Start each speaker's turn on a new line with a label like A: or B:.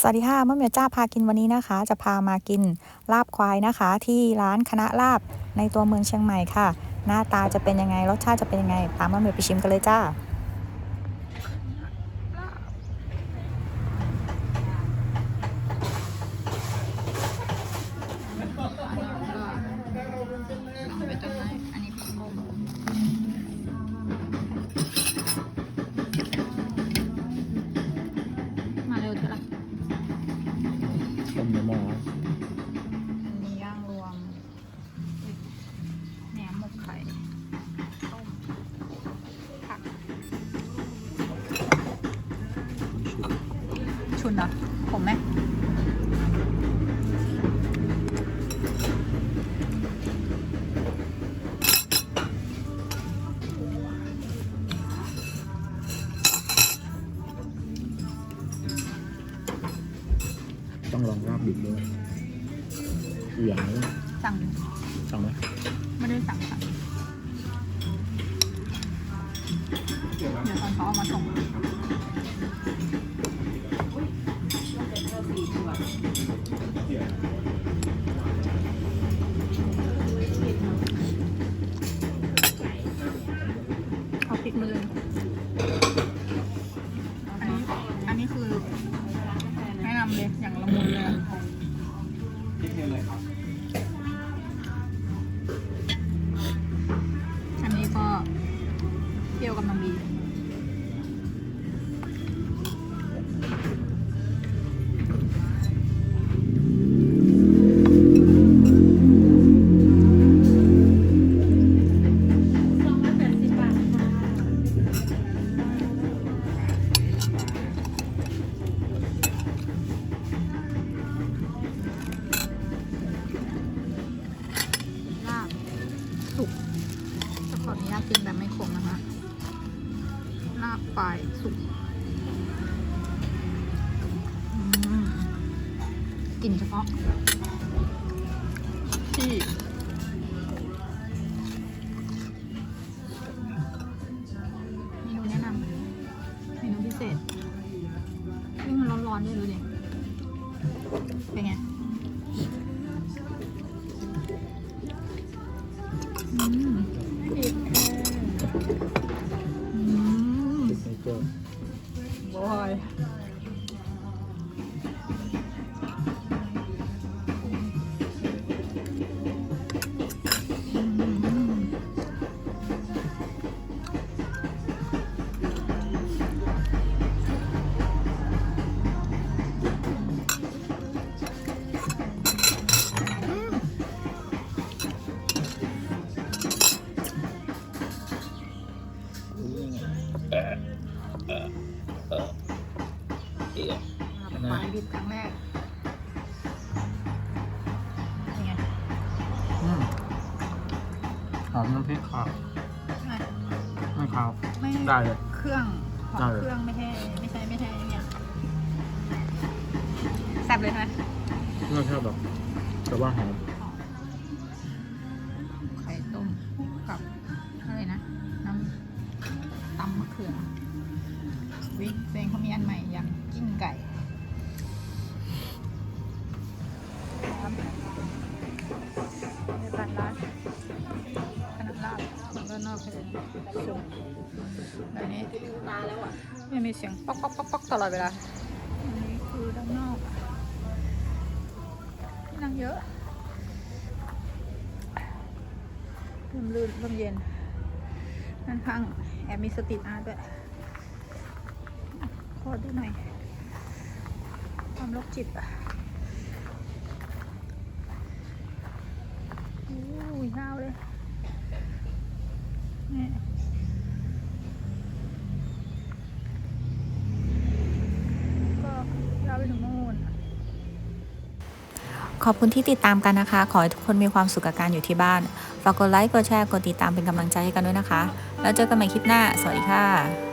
A: สวัสดีค่ะมะเมียวจ้าพากินวันนี้นะคะ จะพามากินลาบควายนะคะ ที่ร้านคณะลาบในตัวเมืองเชียงใหม่ค่ะ หน้าตาจะเป็นยังไงรสชาติจะเป็นยังไงตามมะเมียวไปชิมกันเลยจ้า
B: ชุนเหรอผมไหม
C: ต้องลองลาบดิบด้วยอีกอย่างนึง
B: สั่ง
C: สั่งไหม
B: ไม่ได้สั่งค่ะเดี๋ยวตอนเขาเอามาส่ง เอา ปลายสุกกลิ่นเฉพาะ ที่เมนูแนะนำเมนูพิเศษนี่มันร้อนๆด้วยดูดิเป็นไง ปลายดิบครั้งแรกเป็นไง
C: อืมหอมน้ำพริกขาว
B: ไม่
C: ไม่ขาว
B: ไม่
C: ได้เลย
B: เครื่องหอม
C: เลย
B: เครื่องไม่ใช่ไม่ใช่ไม่ใช่เนี่ยแซ่บเลยใช่ไหม
C: ไม่ชอบแบบแต่ว่าหอม
B: นใหม่ยำกิ้งไก่ในบ้านร้านขนาดลาบคนก็นอกเลยสุ่มแบบนี้ไม่มีเสียงป๊อกป๊อกป๊อกป๊อกตลอดเวลาอันนี้คือด้านนอกที่นั่งเยอะเริ่มลื่นเริ่มเย็นด้านข้างแอบมีสตรีทอาร์ตด้วย อดูหน่อย ความโรคจิตอะโอ้ยยาวเลยนี่ก็ยาวไปถึงโน่น
A: ขอบคุณที่ติดตามกันนะคะ ขอให้ทุกคนมีความสุขกับการอยู่ที่บ้าน ฝากกดไลค์ กดแชร์ กดติดตามเป็นกำลังใจให้กันด้วยนะคะ แล้วเจอกันใหม่คลิปหน้า สวัสดีค่ะ